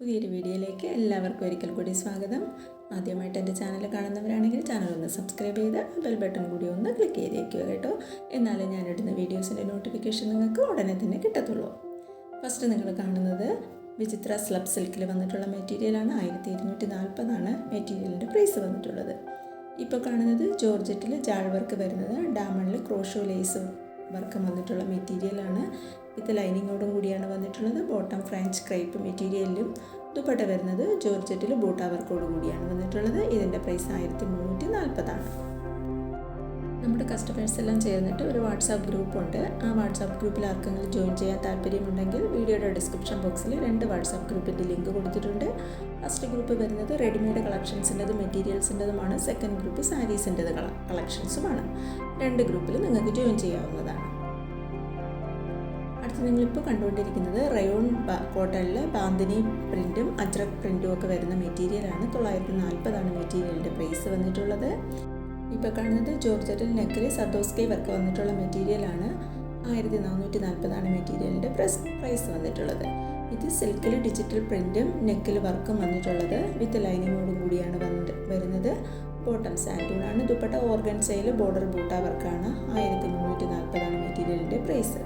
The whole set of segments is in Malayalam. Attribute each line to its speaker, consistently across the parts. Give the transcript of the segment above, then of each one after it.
Speaker 1: പുതിയൊരു വീഡിയോയിലേക്ക് എല്ലാവർക്കും ഒരിക്കൽ കൂടി സ്വാഗതം. ആദ്യമായിട്ട് എന്റെ ചാനൽ കാണുന്നവരാണെങ്കിൽ ചാനൽ ഒന്ന് സബ്സ്ക്രൈബ് ചെയ്ത് ബെൽ ബട്ടൺ കൂടി ഒന്ന് ക്ലിക്ക് ചെയ്തേക്കുക കേട്ടോ. എന്നാലേ ഞാനിടുന്ന വീഡിയോസിന്റെ നോട്ടിഫിക്കേഷൻ നിങ്ങൾക്ക് ഉടനെ തന്നെ കിട്ടത്തുള്ളൂ. ഫസ്റ്റ് നിങ്ങൾ കാണുന്നത് വിചിത്ര സ്ലബ് സിൽക്കിൽ വന്നിട്ടുള്ള മെറ്റീരിയലാണ് ആയിരത്തി ഇരുന്നൂറ്റി നാൽപ്പതാണ് മെറ്റീരിയലിന്റെ പ്രൈസ് വന്നിട്ടുള്ളത്. ഇപ്പോൾ കാണുന്നത് ജോർജറ്റിൽ ജാൾ വർക്ക് വരുന്നത് ഡാമണിൽ ക്രോഷോ ലേസ് വർക്ക് വന്നിട്ടുള്ള മെറ്റീരിയലാണ് വിത്ത് ലൈനിങ്ങോടും കൂടിയാണ് വന്നിട്ടുള്ളത്. ബോട്ടം ഫ്രഞ്ച് ക്രൈപ്പ് മെറ്റീരിയലിലും ദുപ്പട്ട വരുന്നത് ജോർജറ്റിൽ ബൂട്ട വർക്കോട് കൂടിയാണ് വന്നിട്ടുള്ളത്. ഇതിന്റെ പ്രൈസ് ആയിരത്തി മുന്നൂറ്റി നാൽപ്പതാണ് നമ്മുടെ കസ്റ്റമേഴ്സ് എല്ലാം ചേർന്നിട്ട് ഒരു വാട്സാപ്പ് ഗ്രൂപ്പുണ്ട് ആ വാട്സാപ്പ് ഗ്രൂപ്പിൽ ആർക്കെങ്കിലും ജോയിൻ ചെയ്യാൻ താല്പര്യമുണ്ടെങ്കിൽ വീഡിയോയുടെ ഡിസ്ക്രിപ്ഷൻ ബോക്സിൽ രണ്ട് വാട്സാപ്പ് ഗ്രൂപ്പിന്റെ ലിങ്ക് കൊടുത്തിട്ടുണ്ട്. ഫസ്റ്റ് ഗ്രൂപ്പ് വരുന്നത് റെഡിമെയ്ഡ് കളക്ഷൻസിന്റെതും മെറ്റീരിയൽസിന്റെതുമാണ് സെക്കൻഡ് ഗ്രൂപ്പ് സാരീസിന്റെത് കളക്ഷൻസുമാണ് രണ്ട് ഗ്രൂപ്പിൽ നിങ്ങൾക്ക് ജോയിൻ ചെയ്യാവുന്നതാണ്. നിങ്ങളിപ്പോൾ കണ്ടുകൊണ്ടിരിക്കുന്നത് റയോൺ കോട്ടണിൽ ബാന്തിനി പ്രിന്റും അജ്രക് പ്രിന്റും ഒക്കെ വരുന്ന മെറ്റീരിയലാണ് തൊള്ളായിരത്തി നാൽപ്പതാണ് മെറ്റീരിയലിന്റെ പ്രൈസ് വന്നിട്ടുള്ളത്. ഇപ്പോൾ കാണുന്നത് ജോർജറ്റിൽ നെക്കിൽ സദോസ്കെ വർക്ക് വന്നിട്ടുള്ള മെറ്റീരിയലാണ് ആയിരത്തി നാനൂറ്റി നാൽപ്പതാണ് മെറ്റീരിയലിന്റെ പ്രസ് പ്രൈസ് വന്നിട്ടുള്ളത്. ഇത് സിൽക്കിൽ ഡിജിറ്റൽ പ്രിന്റും നെക്കിൽ വർക്കും വന്നിട്ടുള്ളത്. വിത്ത് ലൈനിങ്ങോടും കൂടിയാണ് വന്നിട്ട് വരുന്നത്. ബോട്ടം സാൻഡൂണാണ് ദുപ്പട്ട ഓർഗൻസയിൽ ബോർഡർ ബൂട്ട വർക്കാണ് ആയിരത്തി മുന്നൂറ്റി നാൽപ്പതാണ് മെറ്റീരിയലിന്റെ പ്രൈസ്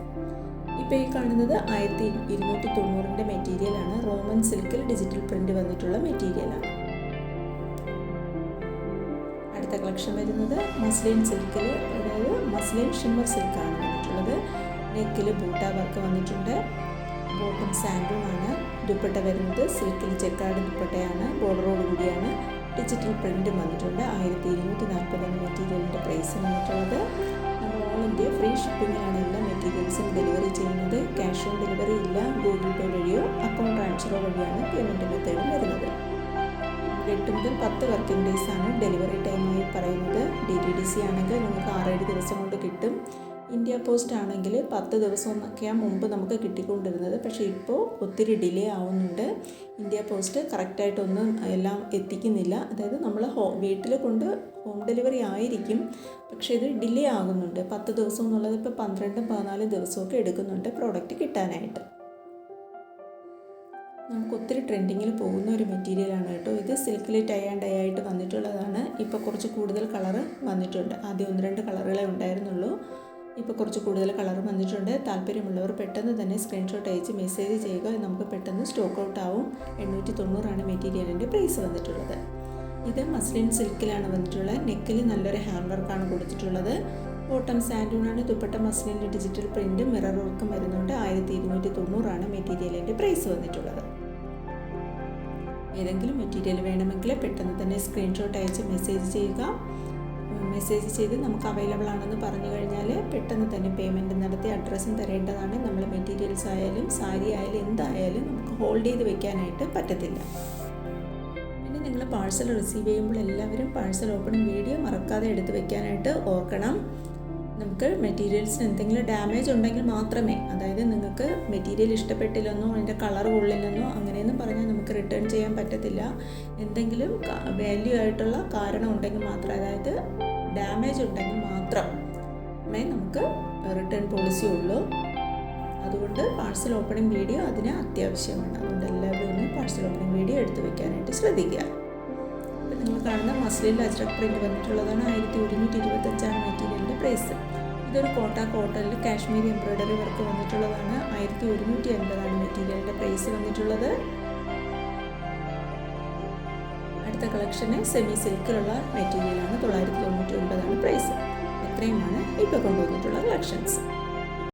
Speaker 1: ഇപ്പോൾ ഈ കാണുന്നത് ആയിരത്തി ഇരുന്നൂറ്റി തൊണ്ണൂറിന്റെ മെറ്റീരിയലാണ് റോമൻ സിൽക്കിൽ ഡിജിറ്റൽ പ്രിന്റ് വന്നിട്ടുള്ള മെറ്റീരിയലാണ് അടുത്ത കളക്ഷൻ വരുന്നത് മസ്ലിൻ സിൽക്കിൽ അതായത് മസ്ലിൻ ഷിമ്മർ സിൽക്കാണ് വന്നിട്ടുള്ളത്. നെക്കിൽ ബൂട്ട വർക്ക് വന്നിട്ടുണ്ട്. ബോട്ടം സാൻഡുമാണ് ദുപ്പട്ട വരുന്നത് സിൽക്കിൽ ചെക്കാട് ദുപ്പട്ടയാണ്. ബോർഡറോട് കൂടിയാണ്. ഡിജിറ്റൽ പ്രിന്റും വന്നിട്ടുണ്ട്. ആയിരത്തി ഇരുന്നൂറ്റി നാൽപ്പതാണ് മെറ്റീരിയലിന്റെ പ്രൈസ് വന്നിട്ടുള്ളത്. ഓൾ ഫ്രീ ഷിപ്പിങ്ങിലാണ് എല്ലാ മെറ്റീരിയൽസും ഡെലിവറി ചെയ്യുന്നത്. ക്യാഷ് ഓൺ ഡെലിവറി ഇല്ല. ഗൂഗിൾ പേ വഴിയോ അക്കൗണ്ട് ട്രാൻസ്ഫറോ വഴിയാണ് പേയ്മെന്റ് മെത്തേഡ് വരുന്നത്. എട്ട് മുതൽ പത്ത് വർക്കിംഗ് ഡേയ്സ് ആണ് ഡെലിവറി ടൈമായി പറയുന്നത്. ഡി ടി ഡി സി ആണെങ്കിൽ നിങ്ങൾക്ക് ആറേഴ് ദിവസം കൊണ്ട് കിട്ടും. ഇന്ത്യ പോസ്റ്റ് ആണെങ്കിൽ പത്ത് ദിവസം എന്നൊക്കെയാണ് മുമ്പ് നമുക്ക് കിട്ടിക്കൊണ്ടിരുന്നത്. പക്ഷേ ഇപ്പോൾ ഒത്തിരി ഡിലേ ആവുന്നുണ്ട്. ഇന്ത്യ പോസ്റ്റ് കറക്റ്റായിട്ടൊന്നും എല്ലാം എത്തിക്കുന്നില്ല. അതായത് നമ്മൾ ഹോ വീട്ടിൽ കൊണ്ട് ഹോം ഡെലിവറി ആയിരിക്കും. പക്ഷേ ഇത് ഡിലേ ആകുന്നുണ്ട്. പത്ത് ദിവസം എന്നുള്ളത് ഇപ്പോൾ പന്ത്രണ്ടും പതിനാലും ദിവസമൊക്കെ എടുക്കുന്നുണ്ട് പ്രോഡക്റ്റ് കിട്ടാനായിട്ട്. നമുക്ക് ഒത്തിരി ട്രെൻഡിങ്ങിൽ പോകുന്ന ഒരു മെറ്റീരിയലാണ് കേട്ടോ ഇത്. സിൽക്കിൽ ടൈ ആൻഡ് ഡൈ ആയിട്ട് വന്നിട്ടുള്ളതാണ്. ഇപ്പോൾ കുറച്ച് കൂടുതൽ കളറ് വന്നിട്ടുണ്ട്. ആദ്യം ഒന്ന് രണ്ട് കളറുകളെ ഉണ്ടായിരുന്നുള്ളൂ. ഇപ്പോൾ കുറച്ച് കൂടുതൽ കളർ വന്നിട്ടുണ്ട്. താല്പര്യമുള്ളവർ പെട്ടെന്ന് തന്നെ സ്ക്രീൻഷോട്ട് അയച്ച് മെസ്സേജ് ചെയ്യുക. നമുക്ക് പെട്ടെന്ന് സ്റ്റോക്ക് ഔട്ട് ആവും. എണ്ണൂറ്റി തൊണ്ണൂറാണ് മെറ്റീരിയലിന്റെ പ്രൈസ് വന്നിട്ടുള്ളത്. ഇത് മസ്ലിൻ സിൽക്കിലാണ് വന്നിട്ടുള്ളത്. നെക്കിൽ നല്ലൊരു ഹാൻഡ് വർക്കാണ് കൊടുത്തിട്ടുള്ളത്. ബോട്ടം സാൻഡൂണാണ് ദുപ്പട്ട മസ്ലിന്റെ ഡിജിറ്റൽ പ്രിന്റ് മിറർ വർക്കും വരുന്നുണ്ട്. ആയിരത്തി ഇരുന്നൂറ്റി തൊണ്ണൂറാണ് മെറ്റീരിയലിന്റെ പ്രൈസ് വന്നിട്ടുള്ളത്. ഏതെങ്കിലും മെറ്റീരിയൽ വേണമെങ്കിൽ പെട്ടെന്ന് തന്നെ സ്ക്രീൻഷോട്ട് അയച്ച് മെസ്സേജ് ചെയ്യുക. മെസ്സേജ് ചെയ്ത് നമുക്ക് അവൈലബിൾ ആണെന്ന് പറഞ്ഞു കഴിഞ്ഞാൽ പെട്ടെന്ന് തന്നെ പേയ്മെന്റ് നടത്തി അഡ്രസ്സും തരേണ്ടതാണ്. നമ്മൾ മെറ്റീരിയൽസ് ആയാലും സാരി ആയാലും എന്തായാലും നമുക്ക് ഹോൾഡ് ചെയ്ത് വെക്കാനായിട്ട് പറ്റത്തില്ല. പിന്നെ നിങ്ങൾ പാഴ്സൽ റിസീവ് ചെയ്യുമ്പോൾ എല്ലാവരും പാഴ്സൽ ഓപ്പണിംഗ് വീഡിയോ മറക്കാതെ എടുത്ത് വെക്കാനായിട്ട് ഓർക്കണം. നമുക്ക് മെറ്റീരിയൽസിന് എന്തെങ്കിലും ഡാമേജ് ഉണ്ടെങ്കിൽ മാത്രമേ അതായത് നിങ്ങൾക്ക് മെറ്റീരിയൽ ഇഷ്ടപ്പെട്ടില്ലെന്നോ അതിന്റെ കളർ കൊള്ളില്ലെന്നോ അങ്ങനെയൊന്നും പറഞ്ഞാൽ നമുക്ക് റിട്ടേൺ ചെയ്യാൻ പറ്റത്തില്ല. എന്തെങ്കിലും വാല്യൂ ആയിട്ടുള്ള കാരണം ഉണ്ടെങ്കിൽ മാത്രം അതായത് ഡാമേജ് ഉണ്ടെങ്കിൽ മാത്രമേ നമുക്ക് റിട്ടേൺ പോളിസി ഉള്ളൂ. അതുകൊണ്ട് പാഴ്സൽ ഓപ്പണിംഗ് വീഡിയോ അതിന് അത്യാവശ്യമാണ്. അതുകൊണ്ട് എല്ലാവരും ഒന്ന് പാഴ്സൽ ഓപ്പണിംഗ് വീഡിയോ എടുത്തു വെക്കാനായിട്ട് ശ്രദ്ധിക്കുക. ഇപ്പം നിങ്ങൾ കാണുന്ന മസ്ലിൽ അജ്രക് പ്രിന്റ് വന്നിട്ടുള്ളതാണ് ആയിരത്തി ഒരുന്നൂറ്റി ഇരുപത്തഞ്ചാണ് മെറ്റീരിയലിന്റെ പ്രൈസ് ഇതൊരു കോട്ട കോട്ടണിൽ കാശ്മീരി എംബ്രോയ്ഡറി വർക്ക് വന്നിട്ടുള്ളതാണ്. ആയിരത്തി ഒരുന്നൂറ്റി അൻപതാണ് മെറ്റീരിയലിന്റെ പ്രൈസ് വന്നിട്ടുള്ളത്. അടുത്ത കളക്ഷന് സെമി സിൽക്കിലുള്ള മെറ്റീരിയലാണ് തൊള്ളായിരത്തി തൊണ്ണൂറ്റി ഒൻപതാണ് പ്രൈസ് ഇത്രയുമാണ് ഇപ്പോൾ കൊണ്ടുവന്നിട്ടുള്ള കളക്ഷൻസ്